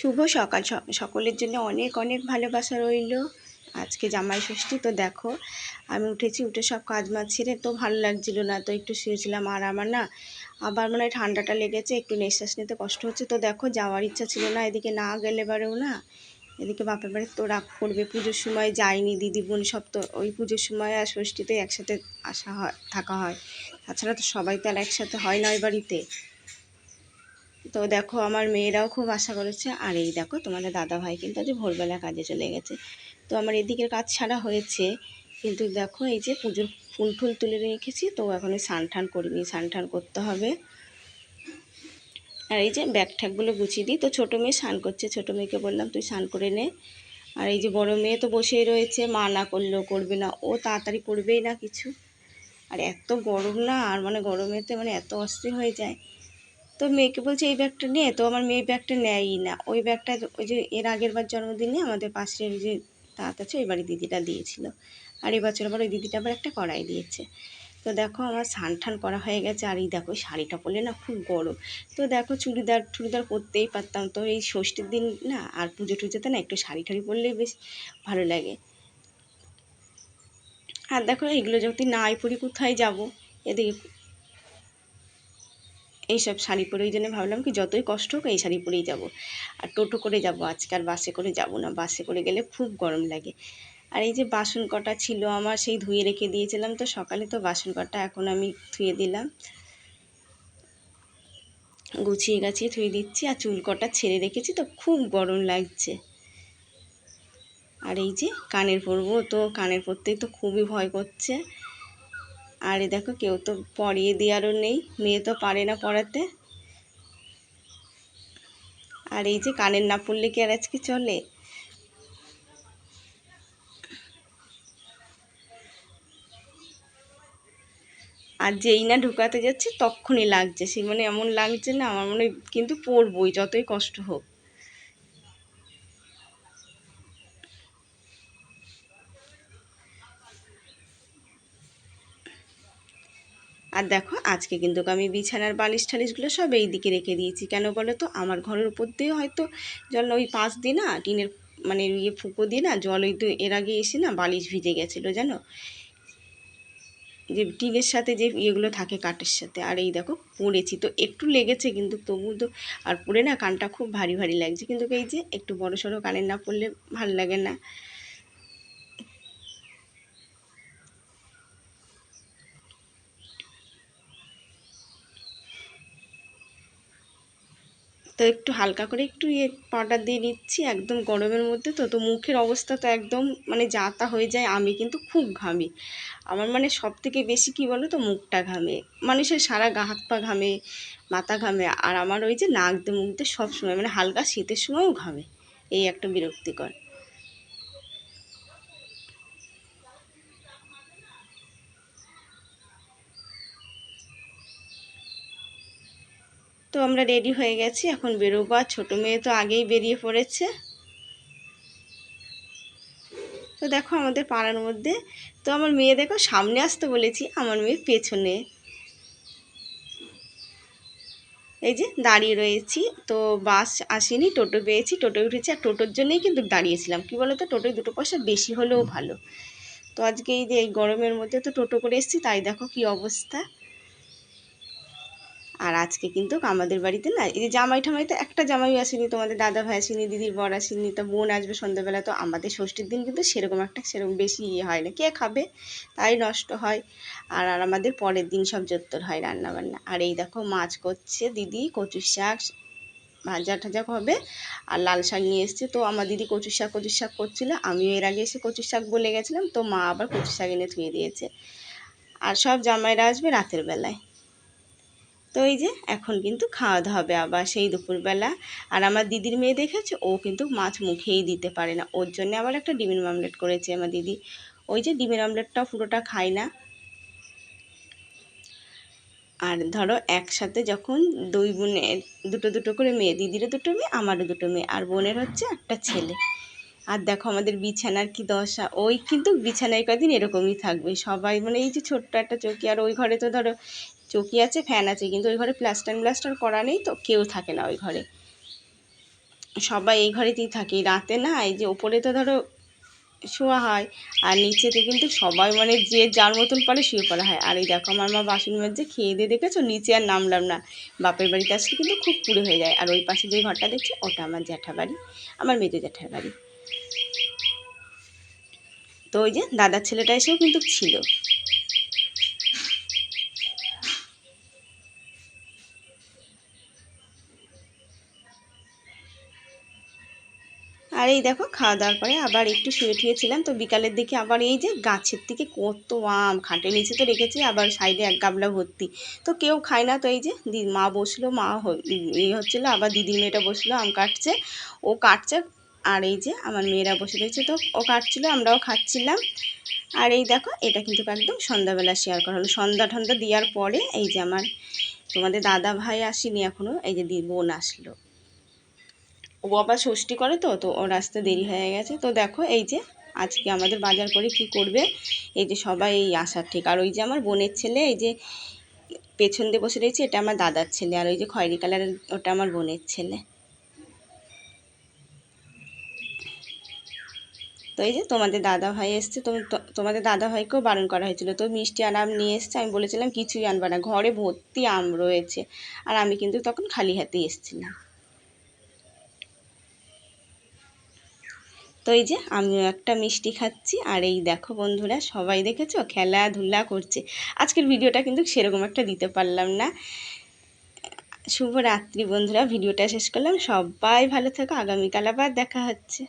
শুভ সকাল। সকলের জন্য অনেক অনেক ভালোবাসা রইল। আজকে জামাই ষষ্ঠী, তো দেখো, আমি উঠেছি, উঠে সব কাজ মাছ ছেড়ে তো ভালো লাগছিল না, তো একটু শুয়েছিলাম। আর আমার না, আবার মনে হয় ঠান্ডাটা লেগেছে, একটু নিঃশ্বাস নিতে কষ্ট হচ্ছে। তো দেখো, যাওয়ার ইচ্ছা ছিল না, এদিকে না গেলে বারেও না, এদিকে বাপের বাড়ি তো রাগ করবে, পুজোর সময় যায়নি, দিদি বোন সব তো, ওই পুজোর সময় আর ষষ্ঠীতে একসাথে আসা হয়, থাকা হয়। তাছাড়া তো সবাই তো আর একসাথে হয় না ওই বাড়িতে। তো দেখো, আমার মেয়েরাও খুব আশা করেছে। আর এই দেখো, তোমাদের দাদা ভাই কিন্তু আজ ভোরবেলা কাজে চলে গেছে। তো আমার এদিকের কাজ ছাড়া হয়েছে। কিন্তু দেখো, এই যে পুজোর ফুল ফুল তুলে রেখেছি, তো এখন ওই স্নান টান করিনি। স্নান টান করতে হবে। আর এই যে ব্যাগ ঠ্যাগগুলো গুছিয়ে দিই। তো ছোটো মেয়ে স্নান করছে। ছোটো মেয়েকে বললাম, তুই স্নান করে নে। আর এই যে বড় মেয়ে তো বসেই রয়েছে। মা না করলেও করবে না। ও তাড়াতাড়ি করবেই না কিছু। আর এত গরম না, আর মানে গরমেতে মানে এত অস্থির হয়ে যায়। তো মেয়েকে বলছে, এই ব্যাগটা নে। তো আমার মেয়ে ব্যাগটা নেয়ই না। ওই ব্যাগটা ওই যে এর আগের বার জন্মদিনে আমাদের পাশের যে তাঁত আছে, ওই দিদিটা দিয়েছিল। আর এবছর আবার ওই দিদিটা আবার একটা কড়াই দিয়েছে। তো দেখো আমার স্নান টান করা হয়ে গেছে, আর এই দেখো শাড়িটা পরলে না খুব গরম। তো দেখো চুড়িদার, টুড়িদার পরতেই পারতাম। তো এই ষষ্ঠীর দিন না আর পুজো টুজোতে না একটু শাড়ি টাড়ি পরলেই বেশ ভালো লাগে। আর দেখো এগুলো যদি নাই পরি কোথায় যাব? এদিকে এইসব শাড়ি পরে ওই জন্য ভাবলাম কি যতই কষ্ট হোক এই শাড়ি পরেই যাব। আর টোটো করে যাব, আজকে আর বাসে করে যাব না। বাসে করে গেলে খুব গরম লাগে। আর এই যে বাসন কটা ছিল আমার সেই ধুয়ে রেখে দিয়েছিলাম তো সকালে তো বাসন কটা এখন আমি ধুয়ে দিলাম। গুছিয়ে গাছিয়ে ধুয়ে দিচ্ছি আর চুল কটা ছেড়ে রেখেছি তো খুব গরম লাগছে। আর এই যে কানের পরবো তো, কানের পরতেই তো খুবই ভয় করছে। আর দেখো কেউ তো পরিয়ে দেওয়ারও নেই, মেয়ে তো পারে না পড়াতে। আর এই যে কানের না পড়লে কি আর আজকে চলে। আর যেই না ঢুকাতে যাচ্ছে তখনই লাগছে। সে মানে এমন লাগছে না, আমার মনে কিন্তু পড়বই, যতই কষ্ট হোক। আর দেখো, আজকে কিন্তু আমি বিছানার বালিশ টালিশগুলো সব এই দিকে রেখে দিয়েছি। কেন বলো তো? আমার ঘরের উপর দিয়ে হয়তো জল, ওই পাঁচ দিন না, টিনের মানে ইয়ে ফুঁকো দিয়ে না, জল ওই তো এর আগে এসে না বালিশ ভিজে গেছিল, জানো? যে টিনের সাথে যে ইয়েগুলো থাকে কাঠের সাথে, আর এই দেখো পড়েছি। তো একটু লেগেছে কিন্তু তবু তো, আর পড়ে না কানটা খুব ভারী ভারী লাগছে। কিন্তু এই যে একটু বড় সড়ো কানের না পড়লে ভালো লাগে না। তো একটু হালকা করে একটু ইয়ে পাউডার দিয়ে নিচ্ছি, একদম গরমের মধ্যে তো তো মুখের অবস্থা তো একদম মানে যাতা হয়ে যায়, আমি কিন্তু খুব ঘামি। আমার মানে সব থেকে বেশি কি বলো তো, মুখটা ঘামে। মানুষের সারা গা, হাত পা ঘামে, মাথা ঘামে, আর আমার ওই যে নাক দিয়ে মুখ দিয়ে সব সময় মানে হালকা শীতের সময়ও ঘামে। এই একটা বিরক্তিকর। তো আমরা রেডি হয়ে গেছি, এখন বেরোবো। আর ছোটো মেয়ে তো আগেই বেরিয়ে পড়েছে। তো দেখো আমাদের পাড়ার মধ্যে, তো আমার মেয়ে দেখো সামনে আসতে বলেছি, আমার মেয়ে পেছনে। এই যে দাঁড়িয়ে রয়েছি, তো বাস আসেনি, টোটো পেয়েছি, টোটো উঠেছি, আর টোটোর জন্যই কিন্তু দাঁড়িয়েছিলাম। কি বলো তো টোটোয় দুটো পয়সা বেশি হলেও ভালো। তো আজকে এই যে এই গরমের মধ্যে তো টোটো করে এসেছি, তাই দেখো কি অবস্থা। আর আজকে কিন্তু আমাদের বাড়িতে না, এই যে জামাই ঠামাই তো একটা জামাই আসেনি, তোমাদের দাদা ভাই আসেনি, দিদির বর আসেনি, তো বোন আসবে সন্ধ্যাবেলা, তো আমাদের ষষ্ঠীর দিন কিন্তু সেরকম একটা সেরকম বেশি ইয়ে হয় না। কে খাবে? তাই নষ্ট হয়। আর আর আমাদের পরের দিন সব জোত্তর হয় রান্না বান্না আর এই দেখো মাছ করছে দিদি, কচুর শাক, ভাজা টাজা হবে, আর লাল শাক নিয়ে এসছে। তো আমার দিদি কচুর শাক কচুর শাক করছিল, আমিও এর আগে এসে কচুর শাক বলে গেছিলাম, তো মা আবার কচুর শাক এনে ধুয়ে দিয়েছে। আর সব জামাইরা আসবে রাতের বেলায়। তো এই যে এখন কিন্তু খাওয়া দাওয়া হবে আবার সেই দুপুরবেলা। আর আমার দিদির মেয়ে দেখেছে? ও কিন্তু মাছ মুখেই দিতে পারে না। ওর জন্য আবার একটা ডিমের আমলেট করেছে আমার দিদি। ওই যে ডিমের আমলেটটাও পুরোটা খায় না। আর ধরো একসাথে যখন দুই বোনের দুটো দুটো করে মেয়ে, দিদিরও দুটো মেয়ে, আমারও দুটো মেয়ে। আর বোনের হচ্ছে একটা ছেলে। আর দেখো আমাদের বিছানার কি দশা। ওই কিন্তু বিছানায় কদিন এরকমই থাকবে। সবাই মানে এই যে ছোট্ট একটা চৌকি, আর ওই ঘরে তো ধরো চৌকি আছে ফ্যান আছে, কিন্তু ওই ঘরে প্লাস্টার প্লাস্টার করা নেই তো, কেউ থাকে না ওই ঘরে। সবাই এই ঘরেতেই থাকে রাতে না, এই যে ওপরে তো ধরো শোয়া হয়, আর নিচেতে কিন্তু সবাই মানে যে যার মতন পারে শুয়ে পড়া হয়। আর এই দেখো আমার মা বাসন মাঝে খেয়ে দিয়ে দেখেছ? নিচে আর নামলাম না। বাপের বাড়িতে আসলে কিন্তু খুব পুরো হয়ে যায়। আর ওই পাশে যে ঘরটা দেখছি, ওটা আমার জ্যাঠা বাড়ি, আমার মেজো জ্যাঠার বাড়ি। তো ওই যে দাদার ছেলেটা এসেও কিন্তু ছিল। আর এই দেখো খাওয়া দাওয়ার পরে আবার একটু শুয়ে ঠুয়েছিলাম তো বিকালের দিকে আবার এই যে গাছের থেকে কত আম খাটের নিচে তো রেখেছি, আবার সাইডে এক গাবলা ভর্তি। তো কেউ খায় না, তো এই যে মা বসল, মা এই হচ্ছিল, আবার দিদির মেয়েটা বসল, আম কাটছে, ও কাটছে, আর এই যে আমার মেয়েরা বসে রয়েছে, তো ও কাটছিলো, আমরাও খাচ্ছিলাম। আর এই দেখো এটা কিন্তু একদম সন্ধ্যাবেলা শেয়ার করা হলো, সন্ধ্যা ঠন্ধ্যা দেওয়ার পরে এই যে আমার তোমাদের দাদা ভাই আসেনি এখনও এই যে বোন আসলো। ও আবার ষষ্ঠী করে তো তো ওর আসতে দেরি হয়ে গেছে। তো দেখো এই যে আজকে আমাদের বাজার করে কি করবে? এই যে সবাই এই আসার ঠিক। আর ওই যে আমার বোনের ছেলে, এই যে পেছন দিয়ে বসে রয়েছে, এটা আমার দাদার ছেলে। আর ওই যে খয়েরি কালারের, ওটা আমার বোনের ছেলে। তো এই যে তোমাদের দাদা ভাই এসছে তোমাদের দাদা ভাইকেও বারণ করা হয়েছিল। তো মিষ্টি আর আম নিয়ে এসছে, আমি বলেছিলাম কিছুই আনবা না, ঘরে ভর্তি আম রয়েছে। আর আমি কিন্তু তখন খালি হাতেই এসেছিলাম। তো এই যে আমিও একটা মিষ্টি খাচ্ছি। আর এই দেখো বন্ধুরা, সবাই দেখেছ? খেলাধুলা করছে। আজকের ভিডিওটা কিন্তু সেরকম একটা দিতে পারলাম না। শুভরাত্রি বন্ধুরা, ভিডিওটা শেষ করলাম। সবাই ভালো থাকো। আগামীকাল আবার দেখা হচ্ছে।